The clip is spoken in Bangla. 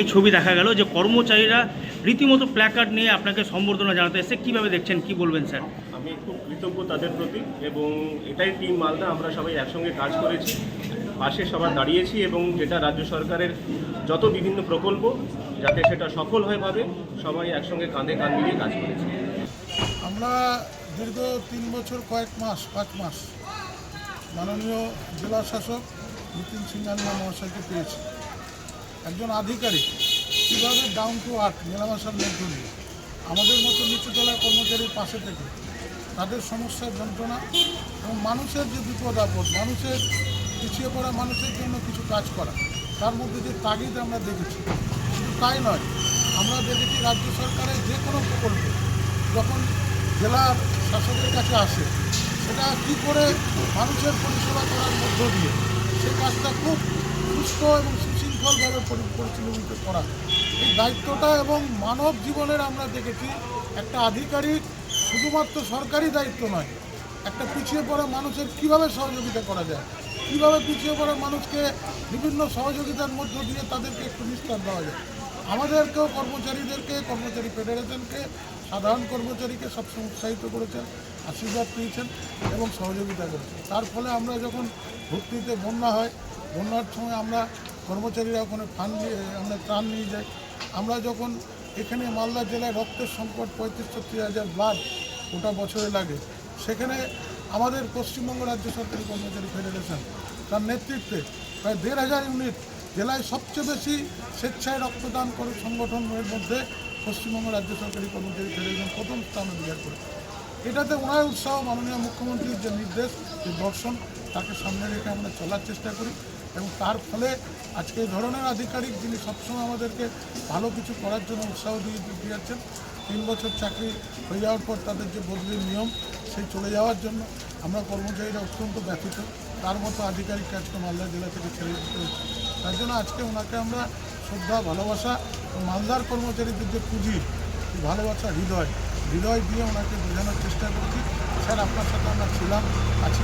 এই ছবি দেখা গেল যে কর্মচারীরা রীতিমতো প্ল্যাকার্ড নিয়ে আপনাকে সম্বর্ধনা জানাতে এসেছে। কীভাবে দেখছেন? কি বলবেন স্যার? আমি খুব কৃতজ্ঞ তাদের প্রতি এবং এটাই টিম মালদা। আমরা সবাই একসঙ্গে কাজ করেছি পাশে সবার দাঁড়িয়েছি এবং যেটা রাজ্য সরকারের যত বিভিন্ন প্রকল্প যাতে সেটা সফল হয় ভাবে সবাই একসঙ্গে কাঁধে কাঁধ মিলিয়ে কাজ করেছি। আমরা দীর্ঘ তিন বছর কয়েক মাস পাঁচ মাস মাননীয় জেলা শাসক নিতিন সিংহানিয়া মহাশয়কে পেয়েছি। একজন আধিকারিক কীভাবে ডাউন টু আর্থ মেলামেশার মধ্য দিয়ে আমাদের মতো নিচুতলার কর্মচারীর পাশে থেকে তাদের সমস্যার যন্ত্রণা এবং মানুষের যে বিপদ আপদ, মানুষের পিছিয়ে পড়া মানুষের জন্য কিছু কাজ করা, তার মধ্যে যে তাগিদ আমরা দেখেছি, শুধু তাই নয়, আমরা দেখেছি রাজ্য সরকারের যে কোনো প্রকল্প যখন জেলার শাসকের কাছে আসে, সেটা কী করে মানুষের পরিষেবা করার মধ্য দিয়ে সে কাজটা খুব সুস্থ এবং পরি- পরিচালিত করা এই দায়িত্বটা এবং মানব জীবনের আমরা দেখেছি, একটা আধিকারিক শুধুমাত্র সরকারি দায়িত্ব নয়, একটা পিছিয়ে পড়া মানুষের কীভাবে সহযোগিতা করা যায়, কীভাবে পিছিয়ে পড়া মানুষকে বিভিন্ন সহযোগিতার মধ্য দিয়ে তাদেরকে একটু নিস্তার দেওয়া যায়। আমাদেরকেও কর্মচারীদেরকে, কর্মচারী ফেডারেশনকে, সাধারণ কর্মচারীকে সবসময় উৎসাহিত করেছেন, আশীর্বাদ পেয়েছেন এবং সহযোগিতা করেছেন। তার ফলে আমরা যখন ভর্তিতে বন্যা হয়, বন্যার সময় আমরা কর্মচারীরা ওখানে ফান্ড নিয়ে আমরা ত্রাণ নিয়ে যাই আমরা যখন এখানে মালদা জেলায় রক্তের সংকট, পঁয়ত্রিশ ছত্রিশ হাজার ব্লাড গোটা বছরে লাগে, সেখানে আমাদের পশ্চিমবঙ্গ রাজ্য সরকারি কর্মচারী ফেডারেশন তার নেতৃত্বে প্রায় দেড় হাজার ইউনিট জেলায় সবচেয়ে বেশি স্বেচ্ছায় রক্তদান করে সংগঠনের মধ্যে পশ্চিমবঙ্গ রাজ্য সরকারি কর্মচারী ফেডারেশন প্রথম স্থান অধিকার করে। এটাতে ওনার উৎসাহ মাননীয় মুখ্যমন্ত্রীর যে নির্দেশ, যে দর্শন, তাকে সামনে রেখে আমরা চলার চেষ্টা করি। এবং তার ফলে আজকে এই ধরনের আধিকারিক যিনি সবসময় আমাদেরকে ভালো কিছু করার জন্য উৎসাহ দিয়ে দিয়ে যাচ্ছেন তিন বছর চাকরি হয়ে যাওয়ার পর তাদের যে বদলির নিয়ম, সেই চলে যাওয়ার জন্য আমরা কর্মচারীরা অত্যন্ত ব্যথিত। তার মতো আধিকারিক আজকে মালদা জেলা থেকে ছেড়ে দিতে হচ্ছে। তার জন্য আজকে ওনাকে আমরা শ্রদ্ধা, ভালোবাসা মালদার কর্মচারীদের যে পুঁজি ভালোবাসা হৃদয় হৃদয় দিয়ে ওনাকে বোঝানোর চেষ্টা করছি। স্যার, আপনার সাথে আমরা ছিলাম, আছি